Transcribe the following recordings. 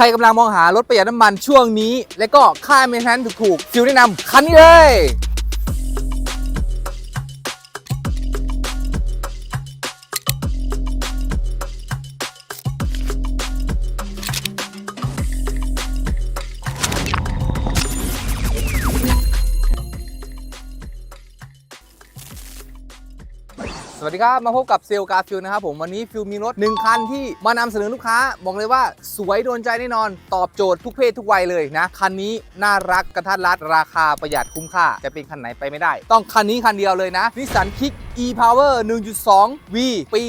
ครกำลังมองหารถประหยัดน้ำมันช่วงนี้ และก็ค่าเมนเทนถูกๆฟิวแนะนำคันนี้เลย วัสดีครับ มาพบกับเซลกาฟิวนะครับผมวันนี้ฟิวมีรถหนึ่งคันที่มานำเสนอลูกค้า บอกเลยว่าสวยโดนใจแน่นอน ตอบโจทย์ทุกเพศทุกวัยเลยนะ คันนี้น่ารักกระทัดรัดราคาประหยัดคุ้มค่า จะเป็นคันไหนไปไม่ได้ ต้องคันนี้คันเดียวเลยนะนิสสันคิก e-power 1.2 v ปี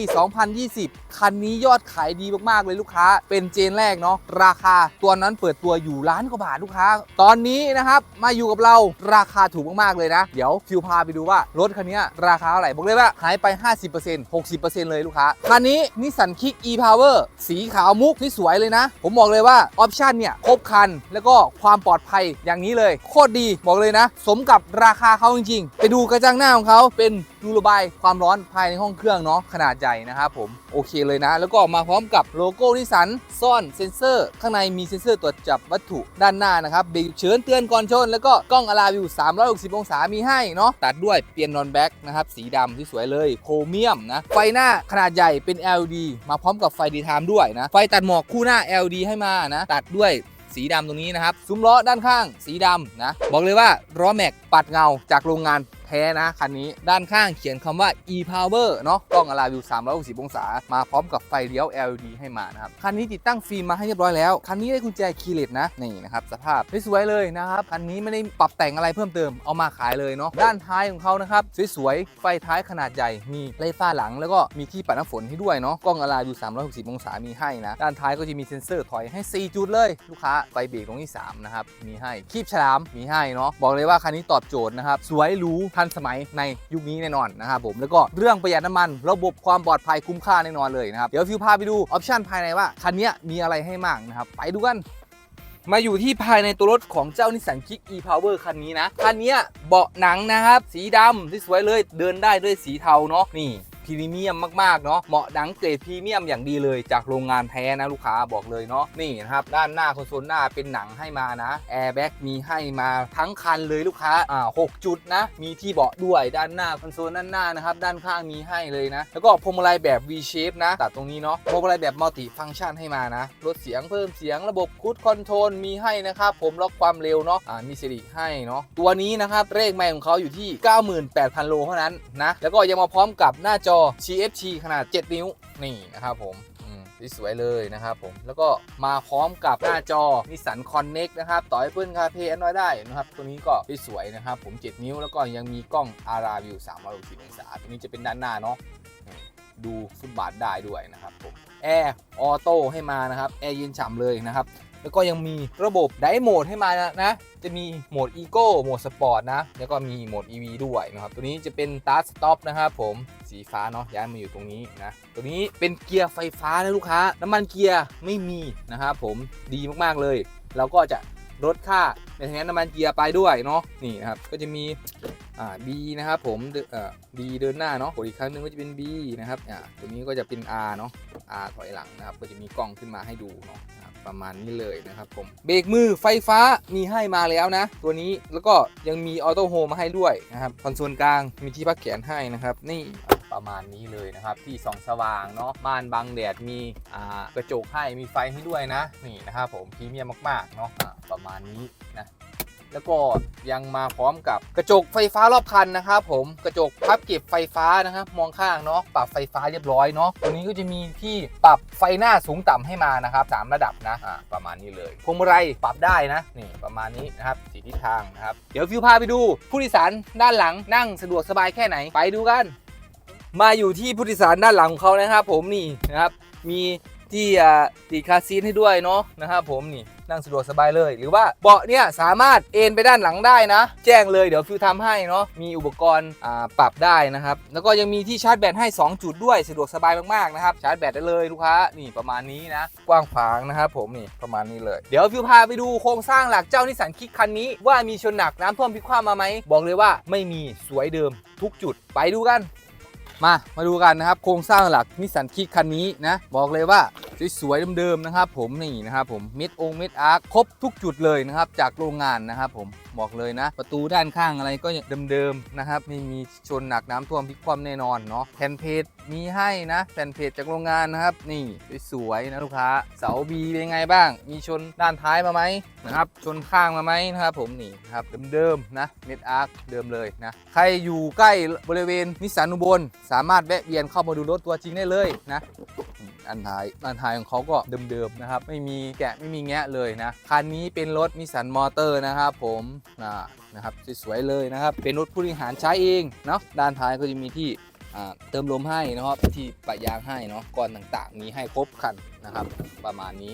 2020 คันนี้ยอดขายดีมากๆเลยลูกค้า เป็นเจนแรกเนาะราคาตัวนั้นเปิดตัวอยู่ล้านกว่าบาทลูกค้า ตอนนี้นะครับมาอยู่กับเราราคาถูกมากๆเลยนะ เดี๋ยวฟิวพาไปดูว่ารถคันนี้ราคาเท่าไหร่บอกเลยว่าหายไป50% 60%เลยลูกค้า คันนี้นิสสันคิก e-power สีขาวมุกที่สวยเลยนะ ผมบอกเลยว่าออปชันเนี่ยครบคัน แล้วก็ความปลอดภัยอย่างนี้เลย โคตรดีบอกเลยนะ สมกับราคาเขาจริงๆ ไปดูกระจังหน้าของเขาเป็น รูระบายความร้อนภายในห้องเครื่องเนาะขนาดใหญ่นะครับผมโอเคเลยนะ แล้วก็มาพร้อมกับโลโก้นิสสันซ่อนเซ็นเซอร์ ข้างในมีเซ็นเซอร์ตรวจจับวัตถุด้านหน้านะครับเบรกเฉินเตือนก่อนชน แล้วก็กล้องอลาวิว 360 องศามีให้เนาะตัดด้วยเปียนนอนแบ็กนะครับสีดำที่สวยเลยโครเมียมนะไฟหน้าขนาดใหญ่เป็น LED มาพร้อมกับไฟดีไทม์ด้วยนะไฟตัดหมอกคู่หน้า LED ให้มานะตัดด้วยสีดำตรงนี้นะครับ ซุ้มล้อด้านข้างสีดำนะ บอกเลยว่าล้อแม็กปัดเงาจากโรงงาน ท้นะคันนี้ด้านข้างเขียนคำว่า e-power เนาะกล้องอะลาวิว360 องศา มาพร้อมกับไฟเลี้ยว LED ให้มานะครับคันนี้ติดตั้งฟิล์มมาให้เรียบร้อยแล้ว คันนี้ได้กุญแจคีย์เลสนะนี่นะครับสภาพสวยเลยนะครับคันนี้ไม่ได้ปรับแต่งอะไรเพิ่มเติมเอามาขายเลยเนาะด้านท้ายของเขานะครับสวยๆไฟท้ายขนาดใหญ่มีไล่ฟ้าหลัง แล้วก็มีที่ปัดน้ำฝนให้ด้วยเนาะกล้องอะลาวิว360 องศามีให้นะด้านท้ายก็จะมีเซ็นเซอร์ถอยให้ 4 จุดเลยลูกค้าไฟเบรกตรงที่3นะครับมีให้คีบฉลามมีให้เนาะบอกเลยว่าคันนี้ตอบโจทย์นะครับสวยหรูทนสมัยในยุคนี้แน่นอนนะครับผมแล้วก็เรื่องประหยัดน้ำมัน ระบบความปลอดภัยคุ้มค่าแน่นอนเลยนะครับเดี๋ยวฟิวพาไปดูออปชันภายในว่าคันนี้มีอะไรให้มากนะครับไปดูกันมาอยู่ที่ภายในตัวรถของเจ้านิสสันคิก e-power คันนี้นะ คันนี้เบาะหนังนะครับ สีดำที่สวยเลย เดินได้ด้วยสีเทาเนาะนี่ รีเมียมมากๆเนาะเหมาะหนังเกรดพรีเมียมอย่างดีเลยจากโรงงานแท้นะลูกค้าบอกเลยเนาะนี่นะครับด้านหน้าคอนโซลหน้าเป็นหนังให้มานะแอร์แบ็กมีให้มาทั้งคันเลยลูกค้าอ่าหกจุดนะมีที่เบาะด้วยด้านหน้าคอนโซลด้านหน้านะครับด้านข้างมีให้เลยนะ แล้วก็พวงมาลัยแบบ V shape นะตัดตรงนี้เนาะพวงมาลัยแบบมัลติฟัง c t ชันให้มานะลดเสียงเพิ่มเสียงระบบคูดคอนโทรลมีให้นะครับผมล็อกความเร็วเนาะอ่ามีสิริให้เนาะตัวนี้นะครับเลขไมล์ของเขาอยู่ที่ 98,000 โลเท่านั้นนะแล้วก็ยังมาพร้อมกับหน้าจอ CFT ขนาด 7 นิ้วนี่นะครับผมอืมสวยเลยนะครับผม แล้วก็มาพร้อมกับหน้าจอ Nissan Connect นะครับ ต่อ Apple CarPlay Android ได้นะครับ ตัวนี้ก็สวยนะครับ ผม 7 นิ้วแล้วก็ยังมีกล้อง Ara View 360อองศาตัวนี้จะเป็นด้านหน้าเนาะดูฟุตบาทได้ด้วยนะครับผมแอร์ออโต้ให้มานะครับ แอร์เย็นฉ่ำเลยนะครับ แล้วก็ยังมีระบบไดโหมดให้มานะ จะมีโหมด Eco โหมด Sport นะ แล้วก็มีโหมด EV ด้วยนะครับ ตัวนี้จะเป็น Start Stop นะครับผม สีฟ้าเนาะ ย้ายมาอยู่ตรงนี้นะ ตัวนี้เป็นเกียร์ไฟฟ้านะลูกค้า น้ำมันเกียร์ไม่มีนะครับผม ดีมากๆเลย เราก็จะลดค่าในทางน้ำมันเกียร์ไปด้วยเนาะ นี่นะครับ ก็จะมีอ่า B นะครับผมเดเอ่อ B เดินหน้าเนาะกดอีกครั้งหนึงก็จะเป็น B นะครับ อ่า ตัวนี้ก็จะเป็น R เนาะ R ถอยหลังนะครับ ก็จะมีกล้องขึ้นมาให้ดูเนาะ ประมาณนี้เลยนะครับผมเบรกมือไฟฟ้ามีให้มาแล้วนะ ตัวนี้แล้วก็ยังมีออโต้โฮมาให้ด้วยนะครับคอนโซลกลางมีที่พักแขนให้นะครับ นี่ประมาณนี้เลยนะครับ ที่ส่องสว่างเนาะม่านบังแดดมีกระจกให้มีไฟให้ด้วยนะ นี่นะครับผมพรีเมียมมากๆเนาะประมาณนี้นะ แล้วก็ยังมาพร้อมกับกระจกไฟฟ้ารอบคันนะครับผมกระจกพับเก็บไฟฟ้านะครับมองข้างเนาะปรับไฟฟ้าเรียบร้อยเนาะตัวนี้ก็จะมีที่ปรับไฟหน้าสูงต่ำให้มานะครับสามระดับนะอ่าประมาณนี้เลยพวงมาลัยปรับได้นะนี่ประมาณนี้นะครับสีทิศทางนะครับเดี๋ยวฟิวพาไปดูผู้โดยสารด้านหลังนั่งสะดวกสบายแค่ไหนไปดูกัน มาอยู่ที่ผู้โดยสารด้านหลังของเขานะครับ ผมนี่นะครับมีที่ติดคาซีทให้ด้วยเนาะนะครับผมนี่ นั่งสะดวกสบายเลย หรือว่าเบาะเนี่ยสามารถเอนไปด้านหลังได้นะ แจ้งเลยเดี๋ยวฟิวทำให้เนาะมีอุปกรณ์ปรับได้นะครับ แล้วก็ยังมีที่ชาร์จแบตให้ 2 จุดด้วยสะดวกสบายมากๆนะครับชาร์จแบตได้เลยลูกค้านี่ประมาณนี้นะ กว้างขวางนะครับผมนี่ประมาณนี้เลย เดี๋ยวฟิวพาไปดูโครงสร้างหลักเจ้านิสสันคิกคันนี้ว่ามีชนหนักน้ำท่วมพิคว่ำมาไหมบอกเลยว่าไม่มีสวยเดิมทุกจุดไปดูกัน มา มาดูกันนะครับ โครงสร้างหลักนิสสันคิกคันนี้นะ บอกเลยว่าสวยๆเดิมๆนะครับ ผมนี่นะครับผมมิดองมิดอาร์คครบทุกจุดเลยนะครับ จากโรงงานนะครับผมบอกเลยนะ ประตูด้านข้างอะไรก็เดิมๆนะครับไม่มีชนหนักน้ำท่วมพลิกคว่ำแน่นอนเนาะแผ่นเพจมีให้นะแผ่นเพจจากโรงงานนะครับ นี่สวยๆนะลูกค้าเสาบีเป็นยังไงบ้าง มีชนด้านท้ายมาไหมนะครับชนข้างมาไหมนะครับผมนี่นครับเดิมๆนะมิดอาร์คเดิมเลยนะใครอยู่ใกล้บริเวณนิสสันอุบลสามารถแวะเวียนเข้ามาดูรถตัวจริงได้เลยนะ อันท้ายอันท้ายของเขาก็เดิมๆนะครับไม่มีแกะไม่มีแงะเลยนะคันนี้เป็นรถนิสสันมอเตอร์นะครับผมอ่านะครับสวยๆเลยนะครับเป็นรถผู้บริหารใช้เองเนาะด้านท้ายก็จะมีที่เติมลมให้นะครับที่ปะยางให้เนาะก้อนต่างๆ มีให้ครบคันนะครับ ประมาณนี้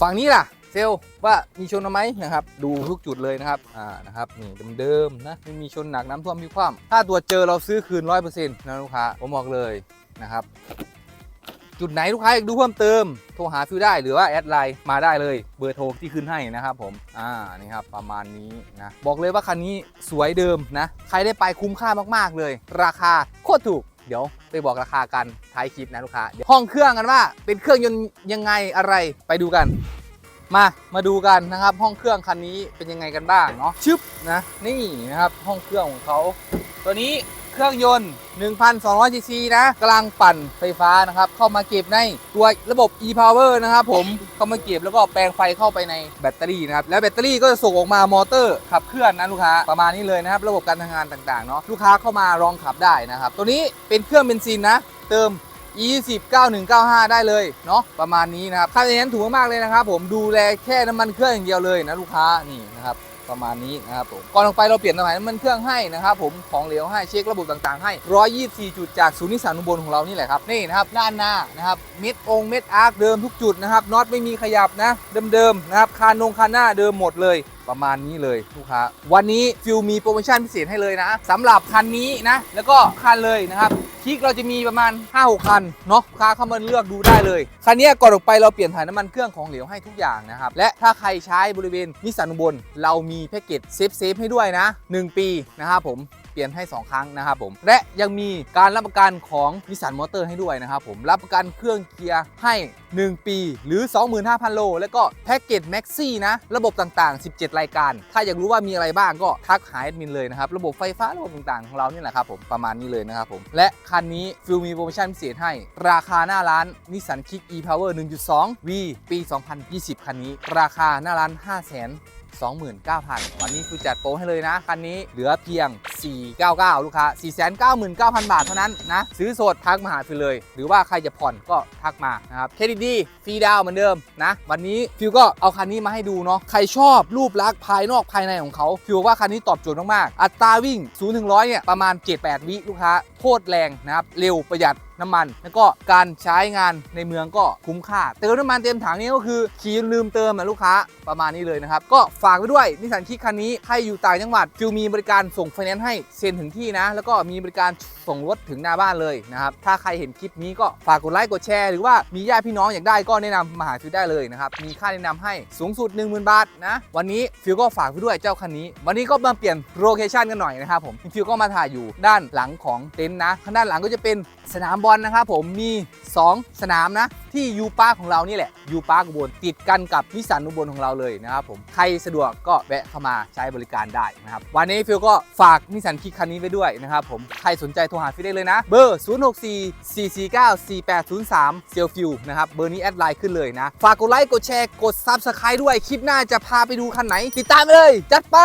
ฝั่งนี้ล่ะ เซลว่ามีชนเอาไหมนะครับ ดูทุกจุดเลยนะครับอ่านะครับนี่เดิมๆนะไม่มีชนหนักน้ำท่วมมีความถ้าตรวจเจอเราซื้อคืน100%นต์นะลูกค้าผมบอกเลยนะครับจุดไหนลูกค้าอยากดูเพิ่มเติม โทรหาฟิวได้หรือว่าแอดไลน์มาได้เลยเบอร์โทรที่ขึ้นให้นะครับผม อ่า นี่ครับ ประมาณนี้นะ บอกเลยว่าคันนี้สวยเดิมนะ ใครได้ไปคุ้มค่ามากๆเลย ราคาโคตรถูก เดี๋ยวไปบอกราคากันท้ายคลิปนะลูกค้าห้องเครื่องกันว่าเป็นเครื่องยนต์ยังไงอะไรไปดูกัน มามาดูกันนะครับ ห้องเครื่องคันนี้เป็นยังไงกันบ้างเนาะชึบนะนี่นะครับห้องเครื่องของเขาตัวนี้เครื่องยนต์ 1,200 cc นะกำลังปั่นไฟฟ้านะครับ เข้ามาเก็บในตัวระบบ e-power นะครับผมเข้ามาเก็บแล้วก็แปลงไฟเข้าไปในแบตเตอรี่นะครับ แล้วแบตเตอรี่ก็จะส่งออกมามอเตอร์ขับเคลื่อนนะลูกค้าประมาณนี้เลยนะครับ ระบบการทำงานต่างๆเนาะลูกค้าเข้ามาลองขับได้นะครับ ตัวนี้เป็นเครื่องเบนซินนะ เติม 20 9195 ได้เลยเนาะประมาณนี้นะครับค่าใช้จ่ายถูกมากๆเลยนะครับ ผมดูแลแค่น้ำมันเครื่องอย่างเดียวเลยนะลูกค้านี่นะครับประมาณนี้นะครับผมก่อนลงไปเราเปลี่ยนถ่ายน้ำมันเครื่องให้นะครับผมของเหลวให้เช็คระบบต่างๆให้ 124 จุดจากศูนย์นิสสันอุบลของเรานี่แหละครับนี่นะครับด้านหน้านะครับเม็ดองเม็ดอาร์คเดิมทุกจุดนะครับน็อตไม่มีขยับนะเดิมๆนะครับคานนงคานหน้าเดิมหมดเลย ประมาณนี้เลยลูกค้า วันนี้ฟิวมีโปรโมชั่นพิเศษให้เลยนะสำหรับคันนี้นะ แล้วก็คันเลยนะครับคลิกเราจะมีประมาณ5-6คันเนาะลูกค้าเข้ามาเลือกดูได้เลยคันนี้ก่อนออกไปเราเปลี่ยนถ่ายน้ำมันเครื่องของเหลวให้ทุกอย่างนะครับ และถ้าใครใช้บริเวณนิสสันอุบลเรามีแพ็กเกจเซฟเซฟให้ด้วยนะ 1 ปีนะครับผม ปลี่ยนให้ 2 ครั้งนะครับผม และยังมีการรับประกันของนิสสันมอเตอร์ให้ด้วยนะครับผม รับประกันเครื่องเกียร์ให้ 1 ปี หรือ 25,000 โล แล้วก็แพ็กเกจแม็กซี่นะ ระบบต่างๆ 17 รายการ ถ้าอยากรู้ว่ามีอะไรบ้างก็ทักหาแอดมินเลยนะครับ ระบบไฟฟ้าระบบต่างๆ ของเรานี่แหละครับผม ประมาณนี้เลยนะครับผม และคันนี้ฟิลมีโปรโมชั่นพิเศษให้ ราคาหน้าร้านนิสสันคิก e-power 1.2 v ปี 2020 คันนี้ ราคาหน้าร้าน 5 0 0 0 0 29,000 วันนี้คือจัดโปรให้เลยนะ คันนี้เหลือเพียง 499 ลูกค้า 499,000 บาทเท่านั้นนะ ซื้อสดทักมาหาฟิวเลย หรือว่าใครจะผ่อนก็ทักมานะครับเครดิตดีฟรีดาวเหมือนเดิมนะ วันนี้ฟิวก็เอาคันนี้มาให้ดูเนาะใครชอบรูปลักษณ์ภายนอกภายในของเขาฟิวว่าคันนี้ตอบโจทย์มากๆอัตราวิ่ง0ถึง100เนี่ยประมาณ 7-8 วิลูกค้าโคตรแรงนะครับเร็วประหยัด น้ำมัน แล้วก็การใช้งานในเมืองก็คุ้มค่า เติมน้ำมันเต็มถังนี่ก็คือขี่ลืมเติมอะลูกค้าประมาณนี้เลยนะครับ ก็ฝากไว้ด้วยนิสสันคิกคันนี้ให้อยู่ต่างจังหวัดฟิวมีบริการส่งไฟแนนซ์ให้เซ็นถึงที่นะ แล้วก็มีบริการส่งรถถึงหน้าบ้านเลยนะครับถ้าใครเห็นคลิปนี้ก็ฝากกดไลค์กดแชร์หรือว่ามีญาติพี่น้องอยากได้ก็แนะนำมาหาฟิวได้เลยนะครับมีค่าแนะนำให้สูงสุด 10,000 บาทนะวันนี้ฟิวก็ฝากไว้ด้วยเจ้าคันนี้ วันนี้ก็มาเปลี่ยนโลเคชันกันหน่อยนะครับผมฟิวก็มาถ่ายอยู่ด้านหลังของเต็นท์นะข้างด้านหลังก็จะเป็นสนามบอลนะครับผมมี 2 สนามนะ ที่ยูปาของเรานี่แหละยูปาอุบลติดกันกับนิสสันอุบลของเราเลยนะครับผมใครสะดวกก็แวะเข้ามาใช้บริการได้นะครับวันนี้ฟิลก็ฝากนิสสันคิกคันนี้ไว้ด้วยนะครับผมใครสนใจโทรหาฟิลได้เลยนะ เบอร์ 0 6 4 4 4 9 4 8 0 3 เซลฟิลนะครับเบอร์นี้แอดไลน์ขึ้นเลยนะ ฝากกดไลค์กดแชร์กด Subscribe ด้วยคลิปหน้าจะพาไปดูคันไหน ติดตามไปเลย จัดไป